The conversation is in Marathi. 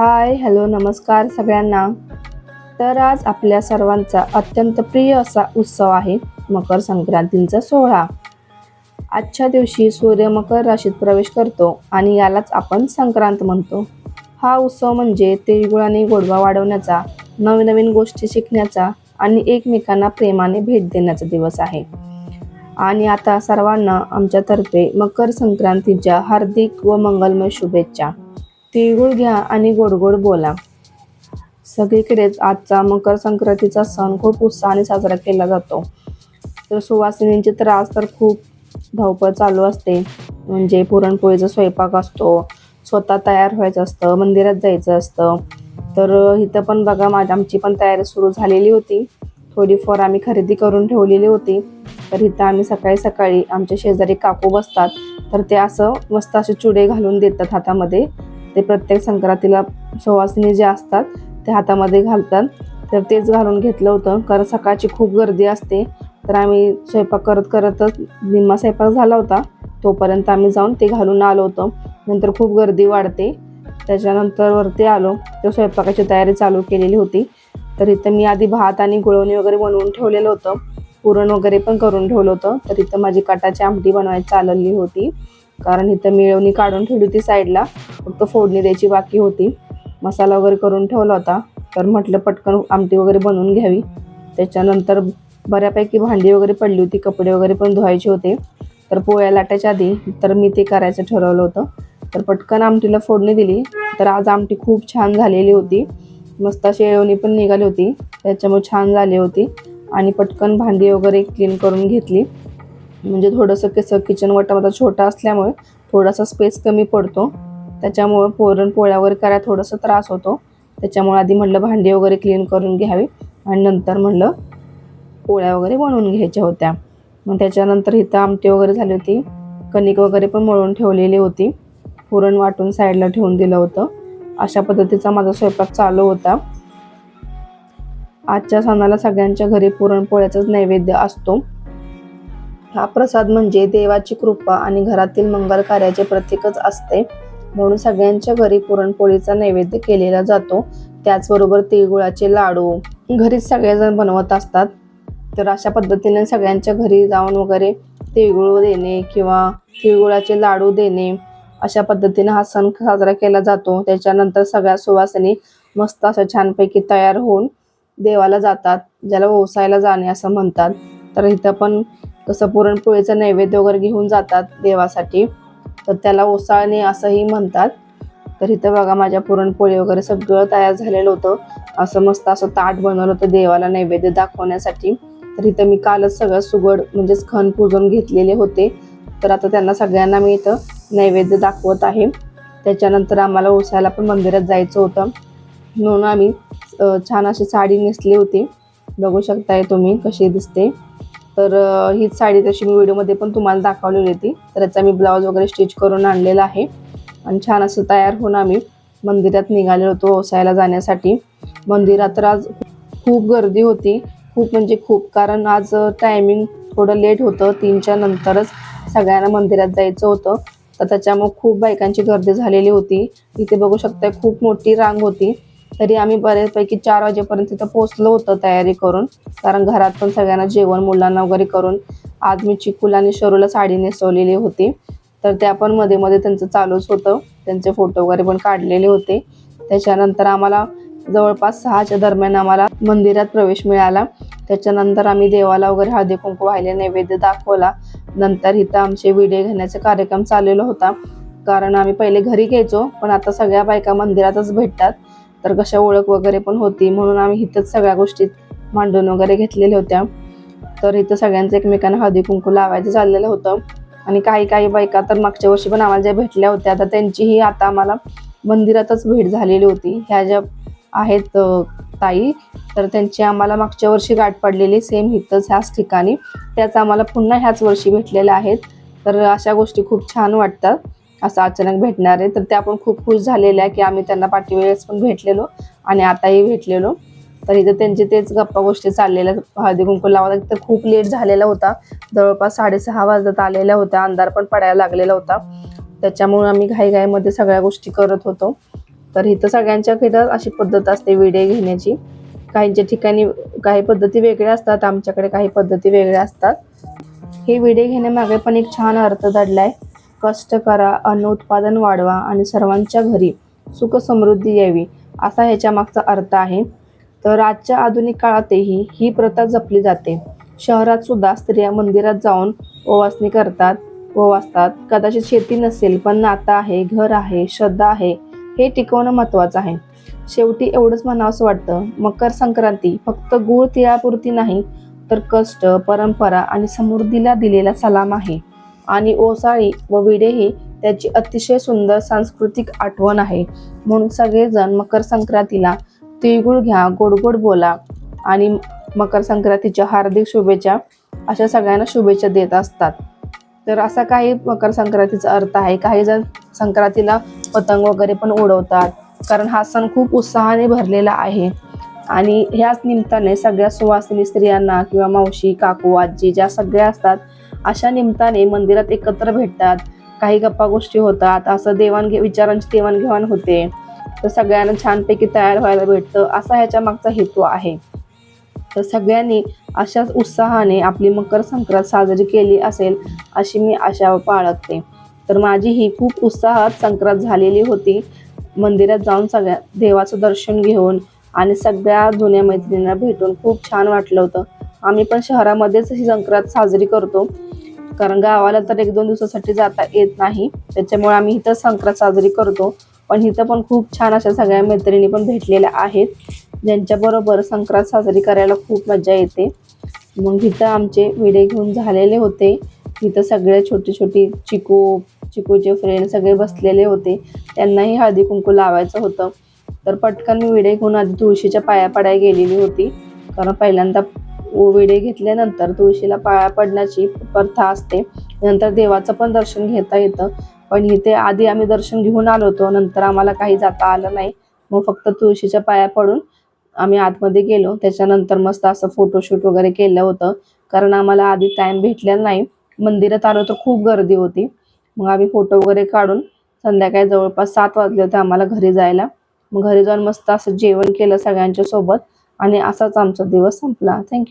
हाय हॅलो नमस्कार सगळ्यांना. तर आज आपल्या सर्वांचा अत्यंत प्रिय असा उत्सव आहे मकर संक्रांतीचा सोहळा. आजच्या दिवशी सूर्य मकर राशीत प्रवेश करतो आणि यालाच आपण संक्रांत म्हणतो. हा उत्सव म्हणजे तिळगुळाने गोडवा वाढवण्याचा नवनवीन गोष्टी शिकण्याचा आणि एकमेकांना प्रेमाने भेट देण्याचा दिवस आहे. आणि आता सर्वांना आमच्यातर्फे मकर संक्रांतीच्या हार्दिक व मंगलमय शुभेच्छा. तिळगुळ घ्या आणि गोड गोड बोला. सगळीकडेच आजचा मकर संक्रांतीचा सण खूप उत्साहाने साजरा केला जातो. तर सुवासिनींचे त्रास तर खूप धावपळ चालू असते. म्हणजे पुरणपोळीचा स्वयंपाक असतो स्वतः तयार व्हायचं असतं मंदिरात जायचं असतं. तर इथं पण बघा माझ्या आमची पण तयारी सुरू झालेली होती. थोडीफार आम्ही खरेदी करून ठेवलेली होती. तर इथं आम्ही सकाळी सकाळी आमच्या शेजारी काकू बसतात. तर ते असं मस्त असे चुडे घालून देतात हातामध्ये. ते प्रत्येक संक्रांतीला सुवासिनी जे असतात ते हातामध्ये घालतात. तर तेच घालून घेतलं होतं. कारण सकाळची खूप गर्दी असते. तर आम्ही स्वयंपाक करत करतच निम्मा स्वयंपाक झाला होता. तोपर्यंत आम्ही जाऊन ते घालून आलो होतो. नंतर खूप गर्दी वाढते. त्याच्यानंतर वरती आलो. तर स्वयंपाकाची तयारी चालू केलेली होती. तर इथं मी आधी भात आणि गुळवणी वगैरे बनवून ठेवलेलं होतं. पुरण वगैरे पण करून ठेवलं होतं. तर इथं माझी कटाची आमटी बनवायची चाललेली होती. कारण इथं मिळवणी काढून ठेवली होती साईडला. फक्त फोडणी द्यायची बाकी होती. मसाला वगैरे करून ठेवला होता. तर म्हटलं पटकन आमटी वगैरे बनवून घ्यावी. त्याच्यानंतर बऱ्यापैकी भांडी वगैरे पडली होती. कपडे वगैरे पण धुवायचे होते. तर पोळ्या लाटायच्या आधी तर मी ते करायचं ठरवलं होतं. तर पटकन आमटीला फोडणी दिली. तर आज आमटी खूप छान झालेली होती. मस्त अशी येळवणी पण निघाली होती. त्याच्यामुळे छान झाली होती. आणि पटकन भांडी वगैरे क्लीन करून घेतली. म्हणजे थोडंसं कसं किचन वटा छोटा असल्यामुळे थोडासा स्पेस कमी पडतो. त्याच्यामुळं पुरणपोळ्या वगैरे करायला थोडासा त्रास होतो. त्याच्यामुळे आधी म्हटलं भांडी वगैरे क्लीन करून घ्यावी आणि नंतर म्हटलं पोळ्या वगैरे बनवून घ्यायच्या होत्या. मग त्याच्यानंतर इथं आमटी वगैरे झाली होती. कणिक वगैरे पण मळून ठेवलेली होती. पुरण वाटून साईडला ठेवून दिलं होतं. अशा पद्धतीचा माझा स्वयंपाक चालू होता. आजच्या सणाला सगळ्यांच्या घरी पुरणपोळ्याचाच नैवेद्य असतो. हा प्रसाद म्हणजे देवाची कृपा आणि घरातील मंगल कार्याचे प्रतीकच असते. म्हणून सगळ्यांच्या घरी पुरणपोळीचा नैवेद्य केलेला जातो. त्याचबरोबर तिळगुळाचे लाडू. घरीच सगळेजण बनवत असतात. तर अशा पद्धतीने सगळ्यांच्या घरी जाऊन वगैरे तिळगुळ देणे किंवा तिळगुळाचे लाडू देणे अशा पद्धतीने हा सण साजरा केला जातो. त्याच्यानंतर सगळ्या सुवासिनी मस्त असं छानपैकी तयार होऊन देवाला जातात. ज्याला ओसायला जाणे असं म्हणतात. तर इथं पण जसं पुरणपोळीचं नैवेद्य वगैरे घेऊन जातात देवासाठी. तर त्याला ओसाळणे असंही म्हणतात. तर इथं बघा माझ्या पुरणपोळी वगैरे सगळं तयार झालेलं होतं. असं मस्त असं ताट बनवलं होतं देवाला नैवेद्य दाखवण्यासाठी. तर इथं मी कालच सगळं सुगड म्हणजेच खण पुजून घेतलेले होते. तर आता त्यांना सगळ्यांना मी इथं नैवेद्य दाखवत आहे. त्याच्यानंतर आम्हाला ओसायला पण मंदिरात जायचं होतं. म्हणून आम्ही छान अशी साडी नेसली होती. बघू शकताय तुम्ही कशी दिसते. तर हीच साडी तशी मी व्हिडिओमध्ये पण तुम्हाला दाखवलेली होती. तर याचा मी ब्लाऊज वगैरे स्टिच करून आणलेला आहे. आणि छान असं तयार होऊन आम्ही मंदिरात निघालेलो होतो ओसायला जाण्यासाठी. मंदिरात तर आज खूप गर्दी होती. खूप म्हणजे खूप. कारण आज टायमिंग थोडं लेट होतं. तीनच्या नंतरच सगळ्यांना मंदिरात जायचं होतं. तर त्याच्यामुळे खूप बायकांची गर्दी झालेली होती. इथे बघू शकता खूप मोठी रांग होती. तरी आम्ही बऱ्यापैकी चार वाजेपर्यंत तिथं पोचलो होतो तयारी करून. कारण घरात पण सगळ्यांना जेवण मुलांना वगैरे करून आज मी चिकूला आणि शरूला साडी नेसवलेली होती. तर त्या पण मध्ये मध्ये त्यांचं चालूच होतं. त्यांचे फोटो वगैरे पण काढलेले होते. त्याच्यानंतर आम्हाला जवळपास सहाच्या दरम्यान आम्हाला मंदिरात प्रवेश मिळाला. त्याच्यानंतर आम्ही देवाला वगैरे हळदी कुंकू वाहिले नैवेद्य दाखवला. नंतर इथं आमचे व्हिडिओ घेण्याचा कार्यक्रम चाललेला होता. कारण आम्ही पहिले घरी घ्यायचो पण आता सगळ्या बायका मंदिरातच भेटतात. तर कशा ओळख वगैरे पण होती म्हणून आम्ही इथंच सगळ्या गोष्टीत मांडून वगैरे घेतलेल्या होत्या. तर इथं सगळ्यांचं एकमेकांना हळदी कुंकू लावायचं चाललेलं होतं. आणि काही काही बायका तर मागच्या वर्षी पण आम्हाला ज्या भेटल्या होत्या तर त्यांचीही आता आम्हाला मंदिरातच भेट झालेली होती. ह्या ज्या आहेत ताई तर त्यांची आम्हाला मागच्या वर्षी गाठ पडलेली सेम इथंच ह्याच ठिकाणी. त्याच आम्हाला पुन्हा ह्याच वर्षी भेटलेल्या आहेत. तर अशा गोष्टी खूप छान वाटतात. असं अचानक भेटणार आहे. तर त्या पण खूप खुश झालेल्या की आम्ही त्यांना पाठीवेळेस पण भेटलेलो आणि आताही भेटलेलो. तर इथं त्यांचे तेच गप्पा गोष्टी चाललेल्या. हळदी कुंकू लावायला तर खूप लेट झालेला होता. जवळपास साडेसहा वाजत आलेल्या होत्या. अंधार पण पडायला लागलेला होता. त्याच्यामुळे आम्ही घाईघाईमध्ये सगळ्या गोष्टी करत होतो. तर इथं सगळ्यांच्या इथं अशी पद्धत असते विडे घेण्याची. काहींच्या ठिकाणी काही पद्धती वेगळ्या असतात. आमच्याकडे काही पद्धती वेगळ्या असतात. हे विडे घेण्यामागे पण एक छान अर्थ दडलाय. कष्ट करा अन्न उत्पादन वाढवा आणि सर्वांच्या घरी सुख समृद्धी यावी असा ह्याच्या मागचा अर्थ आहे. तर आजच्या आधुनिक काळातही ही प्रथा जपली जाते. शहरात सुद्धा स्त्रिया मंदिरात जाऊन ओवासणी करतात ओवासतात कदाचित शेती नसेल पण नातं आहे घर आहे श्रद्धा आहे हे टिकवणं महत्त्वाचं आहे. शेवटी एवढंच म्हणावंसं वाटतं. मकर संक्रांती फक्त गुळ तिळापुरती नाही तर कष्ट परंपरा आणि समृद्धीला दिलेला सलाम आहे. आणि ओसाळी व विडे ही त्याची अतिशय सुंदर सांस्कृतिक आठवण आहे. म्हणून सगळेजण मकर संक्रांतीला तिळगुळ घ्या गोड गोड बोला आणि मकर संक्रांतीच्या हार्दिक शुभेच्छा अशा सगळ्यांना शुभेच्छा देत असतात. तर असा काही मकर संक्रांतीचा अर्थ आहे. काही जण संक्रांतीला पतंग वगैरे पण उडवतात कारण हा सण खूप उत्साहाने भरलेला आहे. आणि ह्याच निमित्ताने सगळ्या सुवासिनी स्त्रियांना किंवा मावशी काकू आजी ज्या सगळ्या असतात अशा निमित्ताने मंदिरात एकत्र भेटतात. काही गप्पा गोष्टी होतात. असं देवाणघे विचारांची देवाणघेवाण होते. तर सगळ्यांना छानपैकी तयार व्हायला भेटतं. असा ह्याच्या मागचा हेतू आहे. तर सगळ्यांनी अशाच उत्साहाने आपली मकर संक्रांत साजरी केली असेल अशी मी आशा बाळगते. तर माझी ही खूप उत्साहात संक्रांत झालेली होती. मंदिरात जाऊन सगळ्या देवाचं दर्शन घेऊन आणि सगळ्या जुन्या मैत्रिणींना भेटून खूप छान वाटलं होतं. आम्ही पण शहरामध्येच ही संक्रांत साजरी करतो. कारण गावाला तर एक दोन दिवसासाठी जाता येत नाही. त्याच्यामुळे आम्ही इथं संक्रांत साजरी करतो. पण इथं पण खूप छान अशा सगळ्या मैत्रिणी पण भेटलेल्या आहेत. ज्यांच्याबरोबर संक्रांत साजरी करायला खूप मजा येते. मग इथं आमचे विडे घेऊन झालेले होते. इथं सगळे छोटी छोटी चिकू चिकूचे फ्रेंड सगळे बसलेले होते. त्यांनाही हळदी कुंकू लावायचं होतं. तर पटकन मी विडे घेऊन आधी तुळशीच्या पाया पडाय गेलेली होती. कारण पहिल्यांदा विडे घेतल्यानंतर तुळशीला पाया पडण्याची प्रथा असते. नंतर देवाचं पण दर्शन घेता येतं. पण इथे आधी आम्ही दर्शन घेऊन आलो होतो. नंतर आम्हाला काही जाता आलं नाही. मग फक्त तुळशीच्या पाया पडून आम्ही आतमध्ये गेलो. त्याच्यानंतर मस्त असं फोटोशूट वगैरे केलं होतं. कारण आम्हाला आधी टाईम भेटलेला नाही. मंदिरात आलो तर खूप गर्दी होती. मग आम्ही फोटो वगैरे काढून संध्याकाळी जवळपास सात वाजले होते आम्हाला घरी जायला. मग घरी जाऊन मस्त असं जेवण केलं सगळ्यांच्या सोबत. आणि असाच आमचा दिवस संपला. थँक्यू